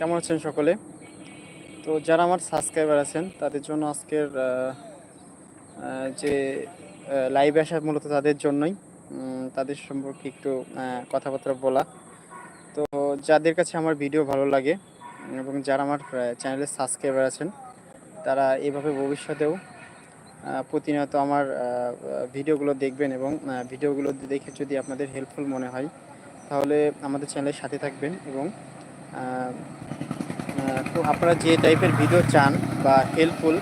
কেমন আছেন সকলে? তো যারা আমার সাবস্ক্রাইবার আছেন, তাদের জন্য আজকের যে লাইভ আসা মূলত তাদের জন্যই তাদের সম্পর্কে একটু কথাবার্তা বলা। তো যাদের কাছে আমার ভিডিও ভালো লাগে, এবং যারা আমার চ্যানেলে সাবস্ক্রাইবার আছেন, তারা এভাবে ভবিষ্যতেও প্রতিনিয়ত আমার ভিডিওগুলো দেখবেন এবং ভিডিওগুলো দেখে যদি আপনাদের হেল্পফুল মনে হয়, তাহলে আমাদের চ্যানেলের সাথে থাকবেন এবং তো আপনারা যে টাইপের ভিডিও চান বা হেল্পফুল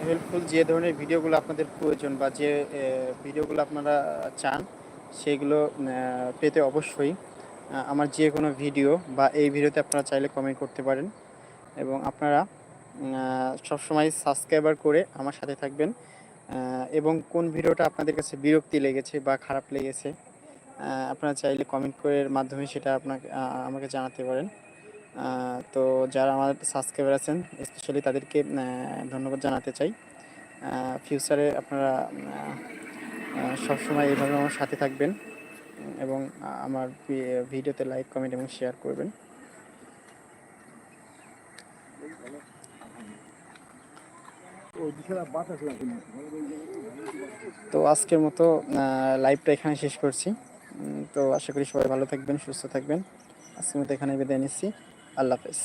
হেল্পফুল যে ধরনের ভিডিওগুলো আপনাদের প্রয়োজন বা যে ভিডিওগুলো আপনারা চান, সেগুলো পেতে অবশ্যই আমার যে কোনো ভিডিও বা এই ভিডিওতে আপনারা চাইলে কমেন্ট করতে পারেন এবং আপনারা সবসময় সাবস্ক্রাইবার করে আমার সাথে থাকবেন এবং কোন ভিডিওটা আপনাদের কাছে বিরক্তি লেগেছে বা খারাপ লেগেছে আপনারা চাইলে কমেন্ট করে মাধ্যমে সেটা আপনাকে আমাকে জানাতে পারেন। তো যারা আমার সাবস্ক্রাইবার আছেন স্পেশালি তাদেরকে ধন্যবাদ জানাতে চাই। ফিউচারে আপনারা সবসময় এইভাবে আমার সাথে থাকবেন এবং আমার ভিডিওতে লাইক কমেন্ট এবং শেয়ার করবেন। তো আজকের মতো লাইভটা এখানে শেষ করছি। তো আশা করি সবাই ভালো থাকবেন, সুস্থ থাকবেন। আজকের মতো এখানে বিদায় নিচ্ছি। আল্লাহ হাফেজ।